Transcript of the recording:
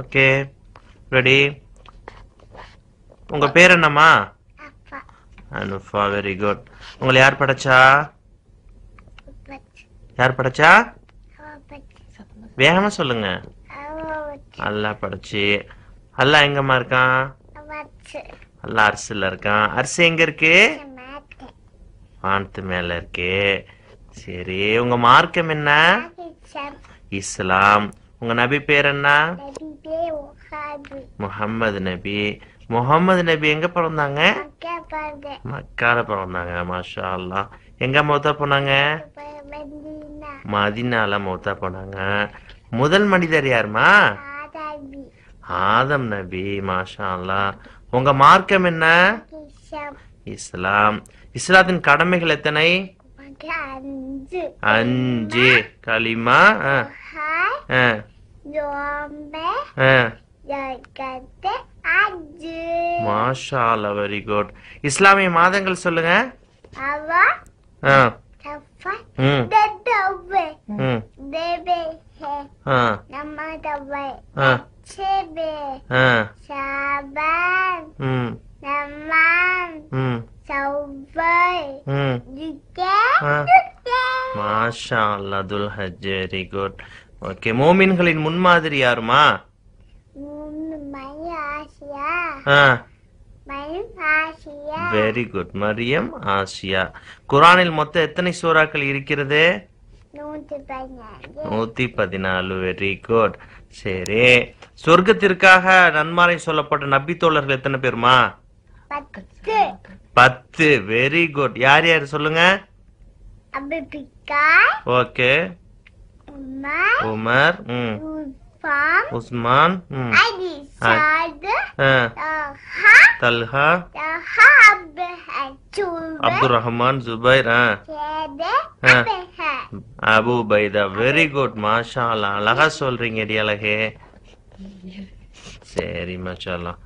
Okay ready. உங்க பேர் என்னம்மா? அனுஃபா வெரி குட் உங்களை யார் படைச்சா? யார் படைச்சா? வேகமா சொல்லுங்க. அல்லாஹ் படைச்சு. அல்லாஹ் எங்கம்மா இருக்கான்? அல்லாஹ் அரிசில இருக்கான். அரிசி எங்க இருக்கு? வானத்து மேல இருக்கு. சரி உங்க மார்க்கம் என்ன? இஸ்லாம். உங்க நபி பேர் என்ன? முஹம்மது நபி. முகம்மது நபி எங்க பிறந்தாங்க? மக்கால பிறந்தாங்க மாஷா அல்லாஹ் எங்க மௌத்தா போனாங்க? மதீனா. மதினால மௌத்தா போனாங்க. முதல் மனிதர் யாருமா ஆதம் நபி மாஷா அல்லாஹ் உங்க மார்க்கம் என்ன? இஸ்லாம். இஸ்லாத்தின் கடமைகள் எத்தனை? அஞ்சு. களிமா? ஆ, ஹாய் ஆ, ஜோம்பே ஆ. ஜகத்து அஞ்சு மாஷா அல்லா வெரி குட் இஸ்லாமிய மாதங்கள் சொல்லுங்க மாஷா அல்லா துல் ஹஜ் வெரி குட் ஓகே மோமின்களின் முன்மாதிரி யாருமா மூணு மணி ஆசியா ஆ மணி ஆசியா வெரி குட் மரியம் ஆசியா குரானில் மொத்தம் எத்தனை சூறாக்கள் இருக்கிறது? நூத்தி பதினாலு. வெரி குட் சரி. சொர்க்கத்திற்காக நன்மாரை சொல்லப்பட்ட நபி தோழர்கள் எத்தனை பேருமா? பத்து. வெரி குட் யார் யார்? சொல்லுங்க. ஓகே. உமா உமர். உஸ்மான். அடி அப்துல் ரஹ்மான் ஜுபைர் அபு பைதா வெரி குட் மாஷா அல்லாஹ் அழகா சொல்றீங்க டி அழகே சரி மாஷா அல்லாஹ்